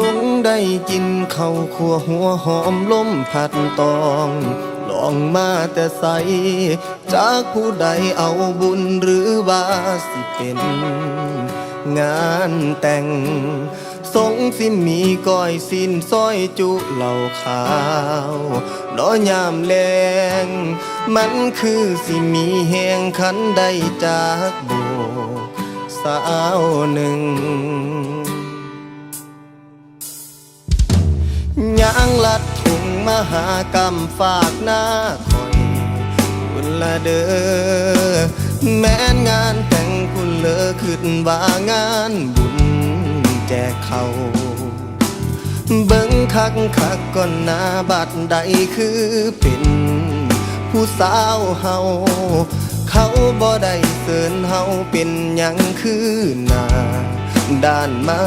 สงได้กินข้าวขัวหัวหอมล้มพัดตอง ลองมาแต่ใส จากผู้ใดเอาบุญหรือว่าสิเป็น งานแต่ง สงสิมีก้อยสินซอยจุเหล่าขาวน้อยามแลงมันคือสิมีแหงขันได้จากโบกสาวหนึ่ง ลัดถุงมหากรรมฝากหน้าคอยคุณละเด้อแม้นงานแต่งคุณเลอขึ้นว่างานบุญแจกเขาเบิ่งคักคักก่อนหน้าบัดใดคือเป็นผู้สาวเฮาเขาบ่ได้เสินเฮาเป็นหยังคือหน้าด้านมา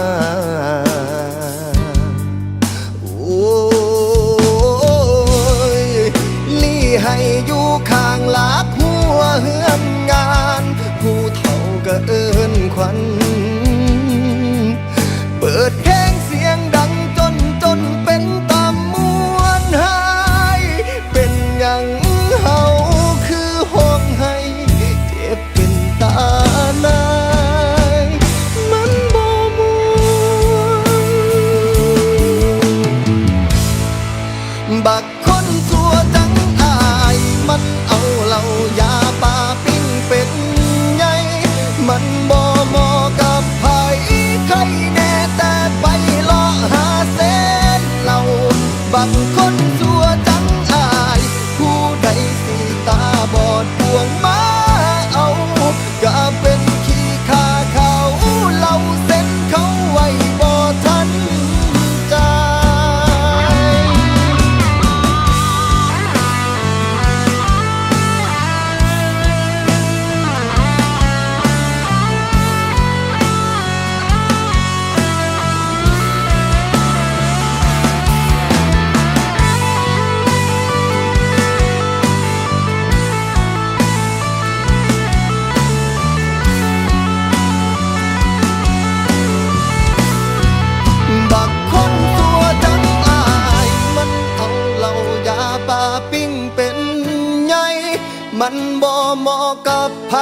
มันบ่เหมาะกับไผ